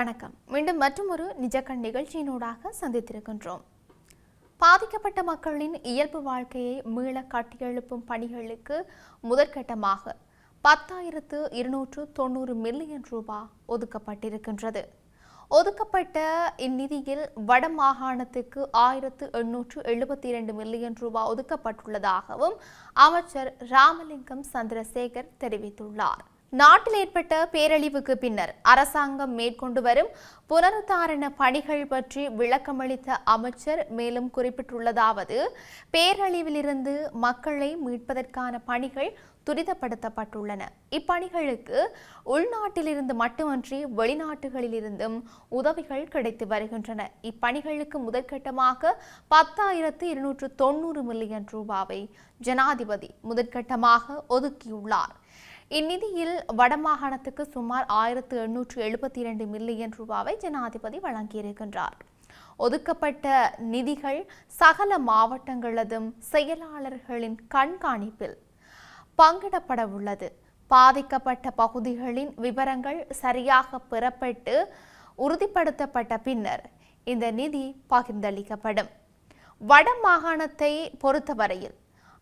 வணக்கம். மீண்டும் மற்றொரு நிஜக்கண் நிகழ்ச்சியினூடாக சந்தித்திருக்கின்றோம். பாதிக்கப்பட்ட மக்களின் இயல்பு வாழ்க்கையை மீள கட்டியெழுப்பும் பணிகளுக்கு முதற்கட்டமாக பத்தாயிரத்து இருநூற்று தொண்ணூறு மில்லியன் ரூபாய் ஒதுக்கப்பட்டிருக்கின்றது. ஒதுக்கப்பட்ட இந்நிதியில் வட மாகாணத்துக்கு ஆயிரத்து எண்ணூற்று எழுபத்தி இரண்டு மில்லியன் ரூபாய் ஒதுக்கப்பட்டுள்ளதாகவும் அமைச்சர் ராமலிங்கம் சந்திரசேகர் தெரிவித்துள்ளார். நாட்டில் ஏற்பட்ட பேரழிவுக்கு பின்னர் அரசாங்கம் மேற்கொண்டு வரும் புனருத்தாரண பணிகள் பற்றி விளக்கமளித்த அமைச்சர் மேலும் குறிப்பிட்டுள்ளதாவது பேரழிவிலிருந்து மக்களை மீட்பதற்கான பணிகள் துரிதப்படுத்தப்பட்டுள்ளன. இப்பணிகளுக்கு உள்நாட்டிலிருந்து மட்டுமன்றி வெளிநாட்டுகளிலிருந்தும் உதவிகள் கிடைத்து வருகின்றன. இப்பணிகளுக்கு முதற்கட்டமாக பத்தாயிரத்து இருநூற்று தொண்ணூறு மில்லியன் ரூபாவை ஜனாதிபதி முதற்கட்டமாக ஒதுக்கியுள்ளார். இந்நிதியில் வடமாகாணத்துக்கு சுமார் ஆயிரத்து எண்ணூற்று எழுபத்தி இரண்டு மில்லியன் ரூபாவை ஜனாதிபதி வழங்கியிருக்கின்றார். ஒதுக்கப்பட்ட நிதிகள் சகல மாவட்டங்களதும் செயலாளர்களின் கண்காணிப்பில் பங்கிடப்பட உள்ளது பாதிக்கப்பட்ட பகுதிகளின் விவரங்கள் சரியாக பெறப்பட்டு உறுதிப்படுத்தப்பட்ட பின்னர் இந்த நிதி பகிர்ந்தளிக்கப்படும். வட மாகாணத்தை பொறுத்தவரையில்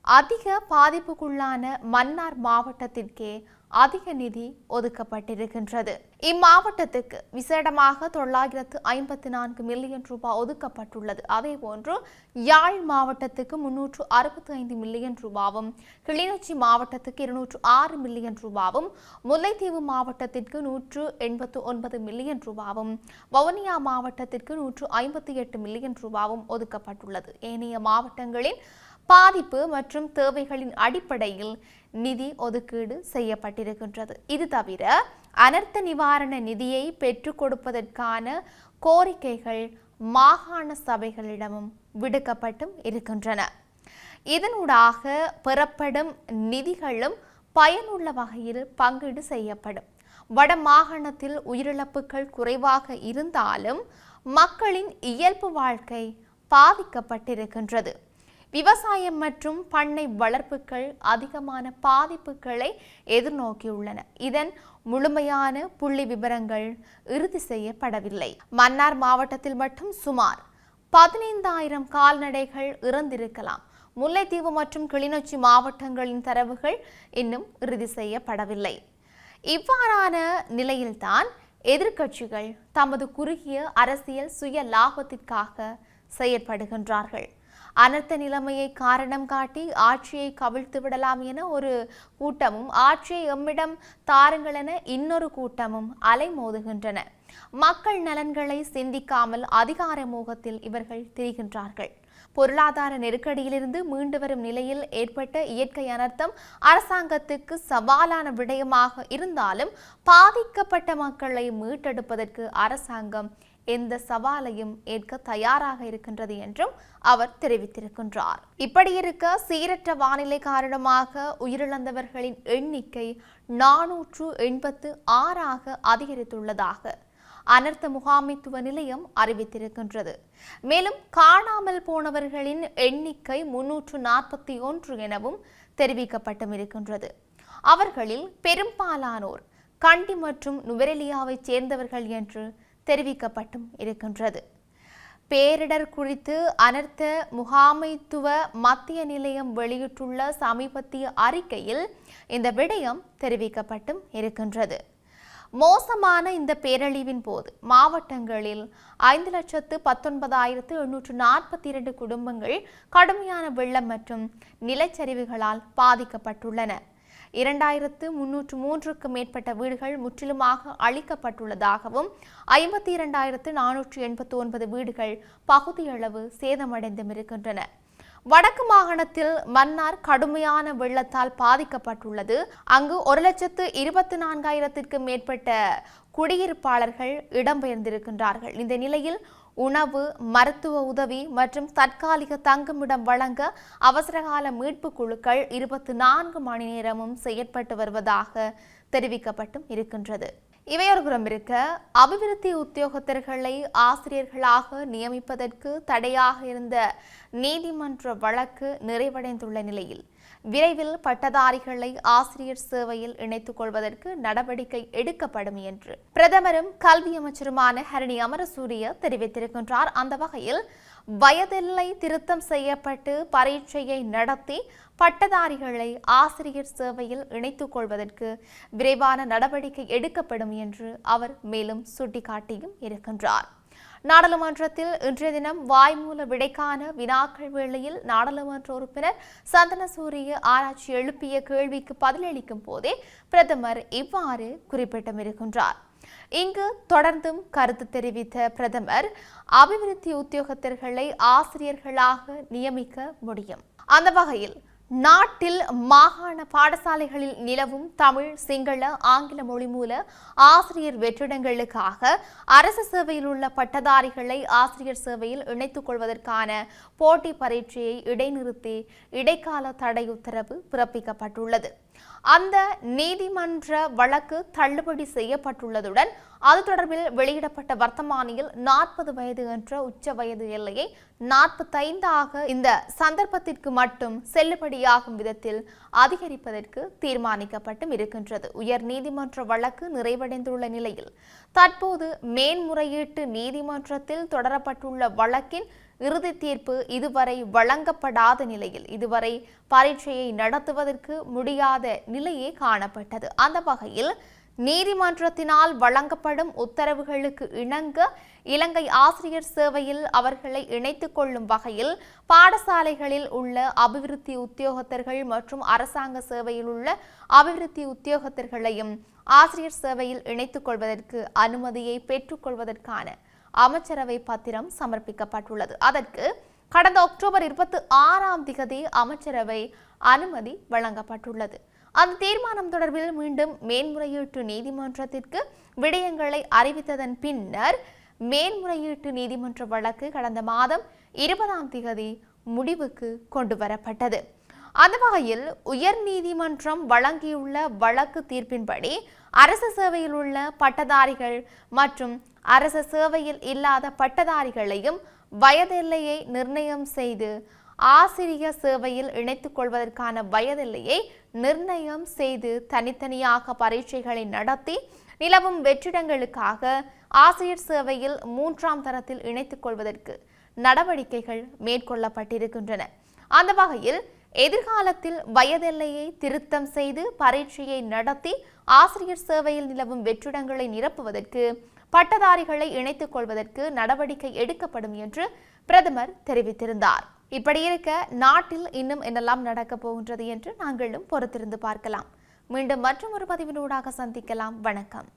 அதிக பாதிப்புக்குள்ளான மன்னார் மாவட்டத்திற்கே அதிக நிதி ஒதுக்கப்பட்டிருக்கின்றது. இம்மாவட்டத்துக்கு விசேடமாக தொள்ளாயிரத்து ஐம்பத்தி நான்கு மில்லியன் ரூபாய் ஒதுக்கப்பட்டுள்ளது. அதேபோன்று யாழ் மாவட்டத்துக்கு முன்னூற்று அறுபத்தி ஐந்து மில்லியன் ரூபாவும் கிளிநொச்சி மாவட்டத்துக்கு இருநூற்று ஆறு மில்லியன் ரூபாவும் முல்லைத்தீவு மாவட்டத்திற்கு நூற்று எண்பத்து ஒன்பது மில்லியன் ரூபாவும் வவுனியா மாவட்டத்திற்கு நூற்று ஐம்பத்தி எட்டு மில்லியன் ரூபாவும் ஒதுக்கப்பட்டுள்ளது. ஏனைய மாவட்டங்களின் பாதிப்பு மற்றும் தேவைகளின் அடிப்படையில் நிதி ஒதுக்கீடு செய்யப்பட்டிருக்கின்றது. இது தவிர அனர்த்த நிவாரண நிதியை பெற்றுக் கொடுப்பதற்கான கோரிக்கைகள் மாகாண சபைகளிடமும் விடுக்கப்பட்டும் இருக்கின்றன. இதனூடாக பெறப்படும் நிதிகளும் பயனுள்ள வகையில் பங்கீடு செய்யப்படும். வட மாகாணத்தில் உயிரிழப்புகள் குறைவாக இருந்தாலும் மக்களின் இயல்பு வாழ்க்கை பாதிக்கப்பட்டிருக்கின்றது. விவசாயம் மற்றும் பண்ணை வளர்ப்புகள் அதிகமான பாதிப்புகளை எதிர்நோக்கியுள்ளன. இதன் முழுமையான புள்ளி விவரங்கள் இறுதி செய்யப்படவில்லை. மன்னார் மாவட்டத்தில் மட்டும் சுமார் பதினைந்தாயிரம் கால்நடைகள் இறந்திருக்கலாம். முல்லைத்தீவு மற்றும் கிளிநொச்சி மாவட்டங்களின் தரவுகள் இன்னும் இறுதி செய்யப்படவில்லை. இவ்வாறான நிலையில்தான் எதிர்க்கட்சிகள் தமது குறுகிய அரசியல் சுய லாபத்திற்காக செயற்படுகின்றார்கள். அனர்த்த நிலைமையை காரணம் காட்டி ஆட்சியை கவிழ்த்து விடலாம் என ஒரு கூட்டமும் ஆட்சியை எம்மிடம் தாருங்கள் என இன்னொரு கூட்டமும் அலைமோதுகின்றன மக்கள் நலன்களை சிந்திக்காமல் அதிகார மோகத்தில் இவர்கள் திரிகின்றார்கள். பொருளாதார நெருக்கடியிலிருந்து மீண்டு வரும் நிலையில் ஏற்பட்ட இயற்கை அனர்த்தம் அரசாங்கத்துக்கு சவாலான விடயமாக இருந்தாலும் பாதிக்கப்பட்ட மக்களை மீட்டெடுப்பதற்கு அரசாங்கம் எந்த சவாலையும் ஏற்க தயாராக இருக்கின்றது என்றும் அவர் தெரிவித்திருக்கின்றார். இப்படி இருக்க சீரற்ற வானிலை காரணமாக உயிரிழந்தவர்களின் எண்ணிக்கை நானூற்று எண்பத்து ஆறாக அதிகரித்துள்ளதாக அனர்த்த முகாமைத்துவ நிலையம் அறிவித்திருக்கின்றது. மேலும் காணாமல் போனவர்களின் எண்ணிக்கை முன்னூற்று நாற்பத்தி ஒன்று எனவும் தெரிவிக்கப்பட்டும் இருக்கின்றது. அவர்களில் பெரும்பாலானோர் கண்டி மற்றும் நுவரெலியாவைச் சேர்ந்தவர்கள் என்று தெரிவிக்கப்பட்டும் இருக்கின்றது. பேரிடர் குறித்து அனர்த்த முகாமைத்துவ மத்திய நிலையம் வெளியிட்டுள்ள சமீபத்திய அறிக்கையில் இந்த விடயம் தெரிவிக்கப்பட்டும் இருக்கின்றது. மோசமான இந்த பேரழிவின் போது மாவட்டங்களில் ஐந்து லட்சத்து பத்தொன்பதாயிரத்து எண்ணூற்று நாற்பத்தி இரண்டு குடும்பங்கள் கடுமையான வெள்ளம் மற்றும் நிலச்சரிவுகளால் பாதிக்கப்பட்டுள்ளன. இரண்டாயிரத்து முன்னூற்று மூன்றுக்கும் மேற்பட்ட வீடுகள் முற்றிலுமாக அழிக்கப்பட்டுள்ளதாகவும் ஐம்பத்தி இரண்டாயிரத்து நானூற்று எண்பத்தி ஒன்பது வீடுகள் பகுதியளவு சேதமடைந்தும் இருக்கின்றன வடக்கு மாகாணத்தில் மன்னார் கடுமையான வெள்ளத்தால் பாதிக்கப்பட்டுள்ளது. அங்கு ஒரு லட்சத்து இருபத்தி நான்காயிரத்திற்கும் மேற்பட்ட குடியிருப்பாளர்கள் இடம்பெயர்ந்திருக்கின்றார்கள். இந்த நிலையில் உணவு மருத்துவ உதவி மற்றும் தற்காலிக தங்குமிடம் வழங்க அவசரகால மீட்பு குழுக்கள் இருபத்தி நான்கு மணி நேரமும் செயற்பட்டு வருவதாக தெரிவிக்கப்பட்டும் இருக்கின்றது. இவையொருபுறம் இருக்க அபிவிருத்தி உத்தியோகத்தர்களை ஆசிரியர்களாக நியமிப்பதற்கு தடையாக இருந்த நீதிமன்ற வழக்கு நிறைவடைந்துள்ள நிலையில் விரைவில் பட்டதாரிகளை ஆசிரியர் சேவையில் இணைத்துக் கொள்வதற்கு நடவடிக்கை எடுக்கப்படும் என்று. பிரதமரும் கல்வி அமைச்சருமான ஹரணி அமரசூரிய தெரிவித்திருக்கின்றார். அந்த வகையில் வயதில்லை திருத்தம் செய்யப்பட்டு பரீட்சையை நடத்தி பட்டதாரிகளை ஆசிரியர் சேவையில் இணைத்துக் கொள்வதற்கு விரைவான நடவடிக்கை எடுக்கப்படும் என்று அவர் மேலும் சுட்டிக்காட்டியும் இருக்கின்றார். நாடாளுமன்றத்தில் இன்றைய தினம் வாய்மூல விடைக்கான வினாக்கள் வேளையில் நாடாளுமன்ற உறுப்பினர் சந்தனசூரிய ஆராய்ச்சி எழுப்பிய கேள்விக்கு பதிலளிக்கும் போதே பிரதமர் இவ்வாறு குறிப்பிட்டிருக்கின்றார் இங்கு தொடர்ந்தும் கருத்து தெரிவித்த பிரதமர் அபிவிருத்தி உத்தியோகத்தர்களை ஆசிரியர்களாக நியமிக்க முடியும். அந்த வகையில் நாட்டில் மாகாண பாடசாலைகளில் நிலவும் தமிழ் சிங்கள ஆங்கில மொழி மூல ஆசிரியர் வெற்றிடங்களுக்காக அரசு சேவையில் உள்ள பட்டதாரிகளை ஆசிரியர் சேவையில் இணைத்துக் கொள்வதற்கான போட்டி பரீட்சையை இடைநிறுத்தி இடைக்கால தடை உத்தரவு பிறப்பிக்கப்பட்டுள்ளது. அந்த நீதிமன்ற வழக்கு தள்ளுபடி செய்யப்பட்டுள்ளதுடன் அது தொடர்பில் வெளியிடப்பட்ட வர்த்தமானியில் நாற்பது வயது என்ற உச்ச வயது எல்லையை நாற்பத்தைந்தாக இந்த சந்தர்ப்பத்திற்கு மட்டும் செல்லுபடியாகும் விதத்தில் அதிகரிப்பதற்கு தீர்மானிக்கப்பட்டும் இருக்கின்றது. உயர் நீதிமன்ற வழக்கு நிறைவடைந்துள்ள நிலையில் தற்போது மேன்முறையீட்டு நீதிமன்றத்தில் தொடரப்பட்டுள்ள வழக்கின் இறுதி தீர்ப்பு இதுவரை வழங்கப்படாத நிலையில் இதுவரை பரீட்சையை நடத்துவதற்கு முடியாத நிலையே காணப்பட்டது. அந்த வகையில் நீதிமன்றத்தினால் வழங்கப்படும் உத்தரவுகளுக்கு இணங்க இலங்கை ஆசிரியர் சேவையில் அவர்களை இணைத்துக் கொள்ளும் வகையில் பாடசாலைகளில் உள்ள அபிவிருத்தி உத்தியோகத்தர்கள் மற்றும் அரசாங்க சேவையில் உள்ள அபிவிருத்தி உத்தியோகத்தர்களையும் ஆசிரியர் சேவையில் இணைத்துக் கொள்வதற்கு அனுமதியை பெற்றுக்கொள்வதற்கான அமைச்சரவை பத்திரம் சமர்ப்பிக்கப்பட்டுள்ளது. அதற்கு கடந்த அக்டோபர் இருபத்தி ஆறாம் திகதி அமைச்சரவை அனுமதி வழங்கப்பட்டுள்ளது. அந்த தீர்மானம் தொடர்பில் மீண்டும் மேன்முறையீட்டு நீதிமன்றத்திற்கு விடயங்களை அறிவித்ததன் பின்னர் மேன்முறையீட்டு நீதிமன்ற வழக்கு கடந்த மாதம் இருபதாம் திகதி முடிவுக்கு கொண்டு வரப்பட்டது அந்த வகையில் உயர் நீதிமன்றம் வழங்கியுள்ள வழக்கு தீர்ப்பின்படி அரசு சேவையில் உள்ள பட்டதாரிகள் மற்றும் அரசு சேவையில் இல்லாத பட்டதாரிகளையும் வயதெல்லையை நிர்ணயம் செய்து ஆசிரிய சேவையில் இணைத்துக் கொள்வதற்கான வயதெல்லையை நிர்ணயம் செய்து தனித்தனியாக பரீட்சைகளை நடத்தி நிலவும் வெற்றிடங்களுக்காக ஆசிரியர் சேவையில் மூன்றாம் தரத்தில் இணைத்துக் கொள்வதற்கு நடவடிக்கைகள் மேற்கொள்ளப்பட்டிருக்கின்றன. அந்த வகையில் எதிர்காலத்தில் வயதெல்லையை திருத்தம் செய்து பரீட்சையை நடத்தி ஆசிரியர் சேவையில் நிலவும் வெற்றிடங்களை நிரப்புவதற்கு பட்டதாரிகளை இணைத்துக் கொள்வதற்கு நடவடிக்கை எடுக்கப்படும் என்று பிரதமர் தெரிவித்திருந்தார். இப்படி இருக்க நாட்டில் இன்னும் என்னெல்லாம் நடக்கப் போகின்றது என்று நாங்களும் பொறுத்திருந்து பார்க்கலாம். மீண்டும் மற்றும் ஒரு பதிவினூடாக சந்திக்கலாம். வணக்கம்.